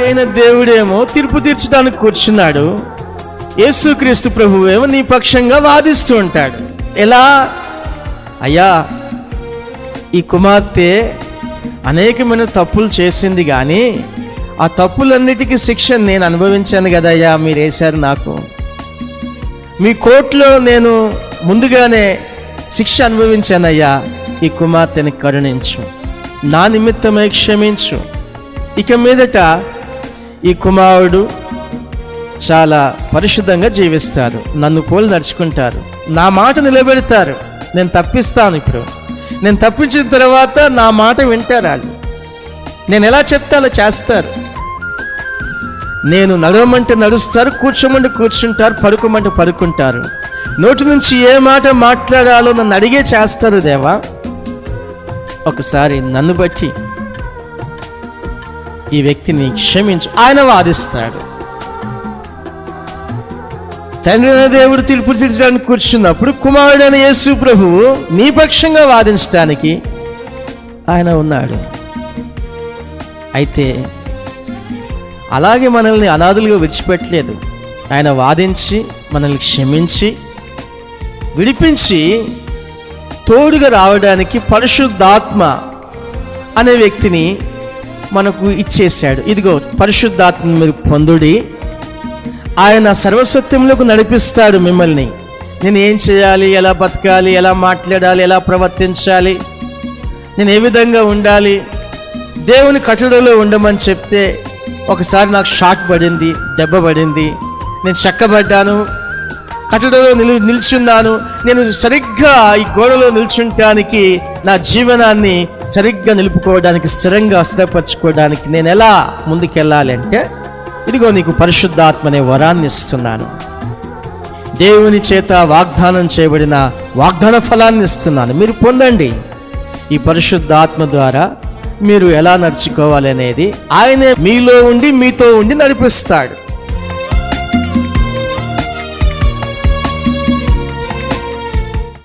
అయిన దేవుడేమో తీర్పు తీర్చడానికి కూర్చున్నాడు. యేసుక్రీస్తు ప్రభువేమో నీ పక్షంగా వాదిస్తూ ఉంటాడు. ఎలా? అయ్యా ఈ కుమార్తె అనేకమైన తప్పులు చేసింది కానీ ఆ తప్పులన్నిటికీ శిక్ష నేను అనుభవించాను కదయ్యా మీరు వేశారు నాకు. మీ కోర్టులో నేను ముందుగానే శిక్ష అనుభవించానయ్యా ఈ కుమార్తెని కరుణించు. నా నిమిత్తమై క్షమించు. ఇక మీదట ఈ కుమారుడు చాలా పరిశుద్ధంగా జీవిస్తారు. నన్ను పోలి నడుచుకుంటారు. నా మాట నిలబెడతారు. నేను తప్పిస్తాను ఇప్పుడు. నేను తప్పించిన తర్వాత నా మాట వింటారు వాళ్ళు. నేను ఎలా చెప్తే అలా చేస్తారు. నేను నడవమంటే నడుస్తారు కూర్చోమంటే కూర్చుంటారు పడుకోమంటే పడుకుంటారు. నోటి నుంచి ఏ మాట మాట్లాడాలో నన్ను అడిగే చేస్తారు దేవా. ఒకసారి నన్ను బట్టి ఈ వ్యక్తిని క్షమించు. ఆయన వాదిస్తాడు. తండ్రి దేవుడు తీర్పు తీర్చడానికి కూర్చున్నప్పుడు కుమారుడైన యేసు ప్రభువు నీ పక్షంగా వాదించడానికి ఆయన ఉన్నాడు. అయితే అలాగే మనల్ని అనాథులుగా విడిచిపెట్టలేదు. ఆయన వాదించి మనల్ని క్షమించి విడిపించి తోడుగా రావడానికి పరిశుద్ధాత్మ అనే వ్యక్తిని మనకు ఇచ్చేశాడు. ఇదిగో పరిశుద్ధాత్మ మీరు పొందుడి. ఆయన సర్వసత్యంలోకి నడిపిస్తాడు మిమ్మల్ని. నేను ఏం చేయాలి? ఎలా బతకాలి? ఎలా మాట్లాడాలి? ఎలా ప్రవర్తించాలి? నేను ఏ విధంగా ఉండాలి? దేవుని కట్టడలో ఉండమని చెప్తే ఒకసారి నాకు షాక్ పడింది దెబ్బ పడింది. నేను చెక్కబడ్డాను. కట్టడలో నిలు నిల్చున్నాను. నేను సరిగ్గా ఈ గోడలో నిల్చుంటానికి నా జీవనాన్ని సరిగ్గా నిలుపుకోవడానికి స్థిరంగా స్థిరపరచుకోవడానికి నేను ఎలా ముందుకెళ్ళాలి అంటే ఇదిగో నీకు పరిశుద్ధాత్మ అనే వరాన్ని ఇస్తున్నాను. దేవుని చేత వాగ్దానం చేయబడిన వాగ్దాన ఫలాన్ని ఇస్తున్నాను. మీరు పొందండి. ఈ పరిశుద్ధాత్మ ద్వారా మీరు ఎలా నడుచుకోవాలి అనేది ఆయనే మీలో ఉండి మీతో ఉండి నడిపిస్తాడు.